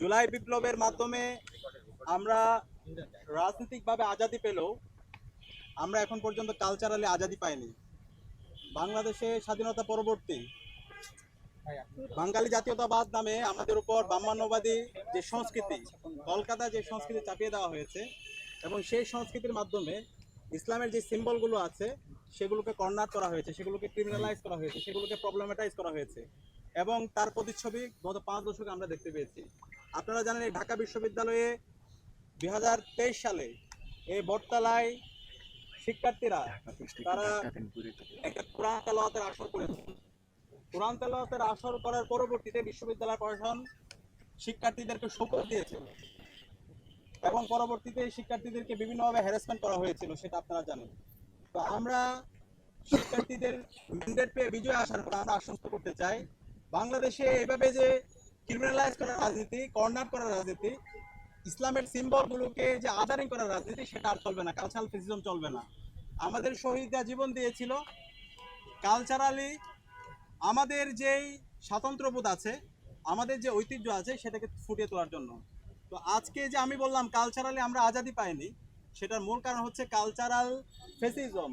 জুলাই বিপ্লবের মাধ্যমে আমরা রাজনৈতিকভাবে আজাদি পেলেও আমরা এখন পর্যন্ত কালচারালি আজাদি পাইনি। বাংলাদেশে স্বাধীনতা পরবর্তী বাঙালি জাতীয়তাবাদ নামে আমাদের উপর ব্রাহ্মণ্যবাদী যে সংস্কৃতি, কলকাতা যে সংস্কৃতি চাপিয়ে দেওয়া হয়েছে এবং সেই সংস্কৃতির মাধ্যমে ইসলামের যে সিম্বলগুলো আছে, সেগুলোকে কর্নার করা হয়েছে, সেগুলোকে ক্রিমিনালাইজ করা হয়েছে, সেগুলোকে প্রবলেমেটাইজ করা হয়েছে এবং তার প্রতিচ্ছবি গত পাঁচ দশকে আমরা দেখতে পেয়েছি। আপনারা জানেন এই ঢাকা বিশ্ববিদ্যালয়ে দুই হাজার তেইশ সালে এই বটতলায় শিক্ষার্থীরা তারা একটা কোরআন তেলাওয়াতের আসর করেছে। কোরআন তেলাওয়াতের আসর করার পরবর্তীতে বিশ্ববিদ্যালয় প্রশাসন শিক্ষার্থীদেরকে শোকজ দিয়েছিল এবং পরবর্তীতে শিক্ষার্থীদেরকে বিভিন্নভাবে হ্যারাসমেন্ট করা হয়েছিল, সেটা আপনারা জানেন। তো আমরা শিক্ষার্থীদের ম্যান্ডেট পেয়ে বিজয় আসার পর আমরা আশ্বস্ত করতে চাই, বাংলাদেশে এভাবে যে ক্রিমিনালাইজ করার রাজনীতি কর্নার করার রাজনীতি, ইসলামের সিম্বলগুলোকে যে আদারিং করার রাজনীতি, সেটা আর চলবে না কালচারাল ফেসিজম চলবে না। আমাদের শহীদরা জীবন দিয়েছিল কালচারালি আমাদের যেই স্বাতন্ত্র্যবোধ আছে, আমাদের যে ঐতিহ্য আছে, সেটাকে ফুটিয়ে তোলার জন্য। তো আজকে যে আমি বললাম কালচারালি আমরা আজাদি পাইনি, সেটার মূল কারণ হচ্ছে কালচারাল ফেসিজম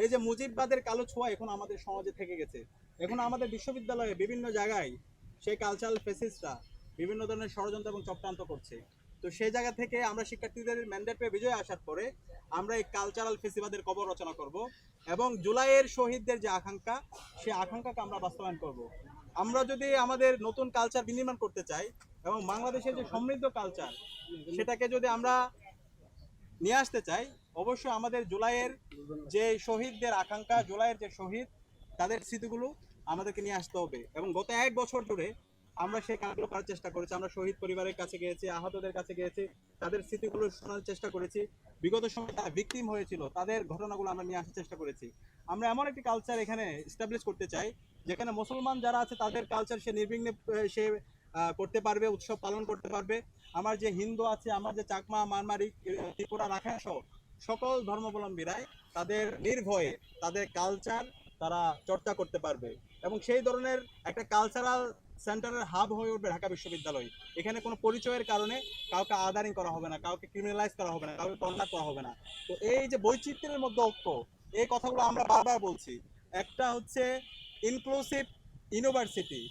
এই যে মুজিববাদের কালো ছোঁয়া এখন আমাদের সমাজে থেকে গেছে। এখন আমাদের বিশ্ববিদ্যালয়ে বিভিন্ন জায়গায় সেই কালচারাল ফেসিসটা বিভিন্ন ধরনের ষড়যন্ত্র এবং চক্রান্ত করছে। তো সেই জায়গা থেকে আমরা শিক্ষার্থীদের ম্যান্ডেট পেয়ে বিজয় আসার পরে আমরা এই কালচারাল ফেসিবাদের কবর রচনা করব এবং জুলাইয়ের শহীদদের যে আকাঙ্ক্ষা, সেই আকাঙ্ক্ষাকে আমরা বাস্তবায়ন করব। আমরা যদি আমাদের নতুন কালচার বিনির্মাণ করতে চাই এবং বাংলাদেশের যে সমৃদ্ধ কালচার সেটাকে যদি আমরা নিয়ে আসতে চাই, অবশ্যই আমাদের জুলাইয়ের যে শহীদদের আকাঙ্ক্ষা, জুলাইয়ের যে শহীদ, তাদের স্মৃতিগুলো আমাদেরকে নিয়ে আসতে হবে। এবং গত এক বছর ধরে আমরা সেই কাজগুলো করার চেষ্টা করেছি। আমরা শহীদ পরিবারের কাছে গিয়েছি, আহতদের কাছে গিয়েছি, তাদের স্মৃতিগুলো শোনার চেষ্টা করেছি। বিগত সময় তারা ভিকটিম হয়েছিল, তাদের ঘটনাগুলো আমরা নিয়ে আসার চেষ্টা করেছি। আমরা এমন একটি কালচার এখানে এস্টাবলিশ করতে চাই, যেখানে মুসলমান যারা আছে, তাদের কালচার সে নির্বিঘ্নে সে করতে পারবে, উৎসব পালন করতে পারবে। আমার যে হিন্দু আছে, আমার যে চাকমা, মারমারি ত্রিপুরা, রাখাইন সহ সকল ধর্মাবলম্বীরাই তাদের নির্ভয়ে তাদের কালচার তারা চর্চা করতে পারবে। এবং সেই ধরনের একটা কালচারাল সেন্টারের হাব হয়ে উঠবে ঢাকা বিশ্ববিদ্যালয়। এখানে কোনো পরিচয়ের কারণে কাউকে আদারিং করা হবে না, কাউকে ক্রিমিনালাইজ করা হবে না, কাউকে কন্ডাক্ট করা হবে না। তো এই যে বৈচিত্র্যের মধ্যে ঐক্য এই কথাগুলো আমরা বারবার বলছি। একটা হচ্ছে inclusive university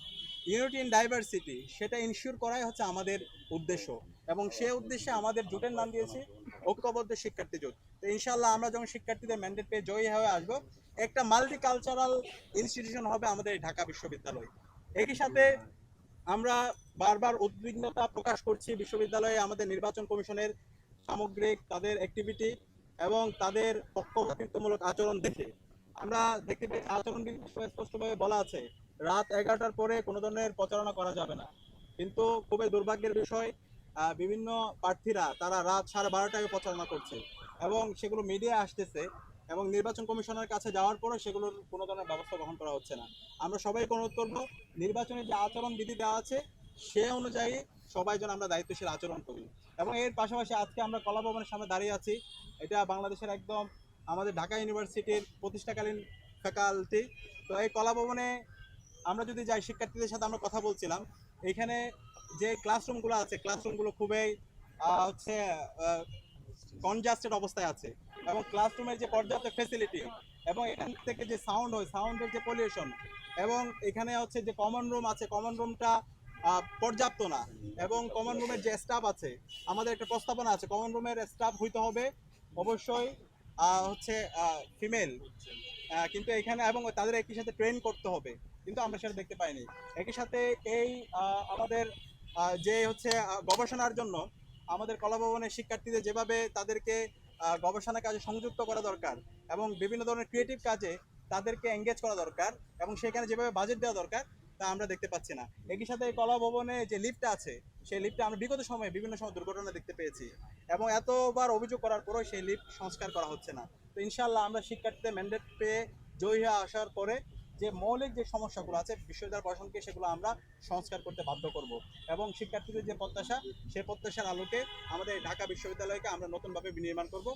unity in diversity সেটা ইনশিওর করাই হচ্ছে আমাদের উদ্দেশ্য। এবং সে উদ্দেশ্যে আমাদের জোটের নাম দিয়েছি ঐক্যবদ্ধ শিক্ষার্থী জোট। তো ইনশাল্লাহ আমরা যখন শিক্ষার্থীদের ম্যান্ডেট পেয়ে জয়ী হয়ে আসব, একটা মাল্টি কালচারাল ইনস্টিটিউশন হবে আমাদের ঢাকা বিশ্ববিদ্যালয়। একই সাথে আমরা বারবার উদ্বিগ্নতা প্রকাশ করছি বিশ্ববিদ্যালয়ে আমাদের নির্বাচন কমিশনের সামগ্রিক তাদের অ্যাক্টিভিটি এবং তাদের পক্ষপাতিত্বমূলক আচরণ দেখে। আমরা দেখতে পাই আচরণ স্পষ্টভাবে বলা আছে, রাত এগারোটার পরে কোনো ধরনের প্রচারণা করা যাবে না। কিন্তু খুবই দুর্ভাগ্যের বিষয় বিভিন্ন প্রার্থীরা তারা রাত সাড়ে বারোটায় প্রচারণা করছে এবং সেগুলো মিডিয়া আসতেছে এবং নির্বাচন কমিশনের কাছে যাওয়ার পরে সেগুলোর কোনো ধরনের ব্যবস্থা গ্রহণ করা হচ্ছে না। আমরা সবাইকে অনুরোধ করব নির্বাচনের যে আচরণ বিধি দেওয়া আছে সে অনুযায়ী সবাই যেন আমরা দায়িত্বশীল আচরণ করি। এবং এর পাশাপাশি আজকে আমরা কলা ভবনের সামনে দাঁড়িয়ে আছি। এটা বাংলাদেশের একদম আমাদের ঢাকা ইউনিভার্সিটির প্রতিষ্ঠাকালীন ফ্যাকাল্টি তো এই কলা ভবনে আমরা যদি যাই, শিক্ষার্থীদের সাথে আমরা কথা বলছিলাম। এখানে যে ক্লাসরুমগুলো আছে ক্লাসরুমগুলো খুবই হচ্ছে কনজাস্টেড অবস্থায় আছে এবং ক্লাসরুমের যে পর্যাপ্ত ফেসিলিটি এবং এখান থেকে যে সাউন্ড হয় সাউন্ডের যে পলিউশন এবং এখানে হচ্ছে যে কমন রুম আছে কমন রুমটা পর্যাপ্ত না এবং কমন রুমের যে স্টাফ আছে, আমাদের একটা প্রস্তাবনা আছে কমন রুমের স্টাফ হইতে হবে অবশ্যই হচ্ছে ফিমেল কিন্তু এখানে এবং তাদের একই সাথে ট্রেন করতে হবে, কিন্তু আমরা সেটা দেখতে পাইনি। একই সাথে এই আমাদের যে হচ্ছে গবেষণার জন্য আমাদের কলাভবনের শিক্ষার্থীদের যেভাবে তাদেরকে গবেষণা কাজে সংযুক্ত করা দরকার এবং বিভিন্ন ধরনের ক্রিয়েটিভ কাজে তাদেরকে এঙ্গেজ করা দরকার এবং সেখানে যেভাবে বাজেট দেওয়া দরকার, তা আমরা দেখতে পাচ্ছি না। একই সাথে এই কলা ভবনে যে লিফটটা আছে, সেই লিফটে আমরা বিগত সময়ে বিভিন্ন সময় দুর্ঘটনা দেখতে পেয়েছি এবং এতবার অভিযোগ করার পরেও সেই লিফট সংস্কার করা হচ্ছে না। তো ইনশাল্লাহ আমরা শিক্ষার্থীদের ম্যান্ডেট পেয়ে জয়ী হয়ে আসার পরে যে মৌলিক যে সমস্যাগুলো আছে, বিশ্ববিদ্যালয় প্রশাসনকে সেগুলো আমরা সংস্কার করতে বাধ্য করব। এবং শিক্ষার্থীদের যে প্রত্যাশা, সেই প্রত্যাশার আলোকে আমাদের ঢাকা বিশ্ববিদ্যালয়কে আমরা নতুনভাবে বিনির্মাণ করব।